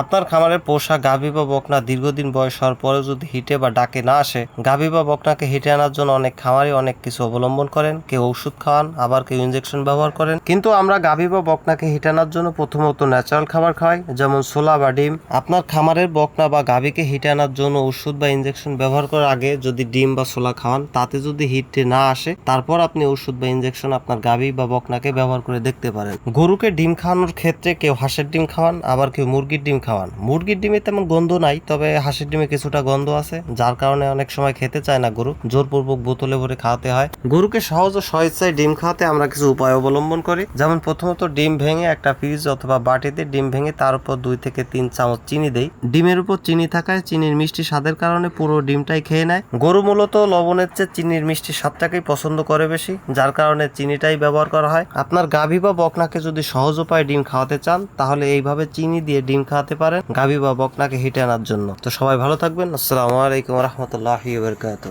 আপনার খামারের পোষা গাভী বা বকনা দীর্ঘদিন বয়স হওয়ার পরেও যদি হিটে বা ডাকে না আসে, গাভী বা বকনাকে হিটে আনার জন্য অনেক খামারে অনেক কিছু অবলম্বন করেন। কেউ ওষুধ খাওয়ান, আবার কেউ ইনজেকশন ব্যবহার করেন। কিন্তু আমরা গাভী বা বকনাকে হিটে আনার জন্য প্রথমত ন্যাচারাল খাবার খাওয়াই, যেমন ছোলা বা ডিম। আপনার খামারের বকনা বা গাভীকে হিটে আনার জন্য ওষুধ বা ইনজেকশন ব্যবহার করার আগে যদি ডিম বা ছোলা খাওয়ান, তাতে যদি হিটে না আসে, তারপর আপনি ওষুধ বা ইনজেকশন আপনার গাভী বা বকনাকে ব্যবহার করে দেখতে পারেন। গরুকে ডিম খাওয়ানোর ক্ষেত্রে কেউ হাঁসের ডিম খাওয়ান, আবার কেউ মুরগির ডিম খাওয়ান। মুরগির ডিমে তেমন গন্ধ নাই, তবে হাঁসের ডিমে কিছুটা গন্ধ আছে, যার কারণে অনেক সময় খেতে চায় না গরু। জোরপূর্বক বোতলে ভরে খাওয়াতে হয়। গরুকে সহজ ও স্বেচ্ছায় ডিম খাওয়াতে আমরা কিছু উপায় অবলম্বন করি। যেমন প্রথমত ডিম ভেঙে একটা ফ্রিজ অথবা বাটিতে ডিম ভেঙে তার উপর দুই থেকে তিন চামচ চিনি দেই। ডিমের উপর চিনি থাকায় চিনির মিষ্টি স্বাদের কারণে পুরো ডিমটাই খেয়ে নেয়। গরু মূলত লবণের চেয়ে চিনির মিষ্টি স্বাদটাকেই পছন্দ করে বেশি, যার কারণে চিনিটাই ব্যবহার করা হয়। আপনার গাভী বা বকনাকে যদি সহজ উপায়ে ডিম খাওয়াতে চান, তাহলে এইভাবে চিনি দিয়ে ডিম খাওয়াতে পারেন। গাভী বা বকনাকে হিটে আনার জন্য। তো সবাই ভালো থাকবেন। আসসালামু আলাইকুম রহমতুল্লাহি বারকাত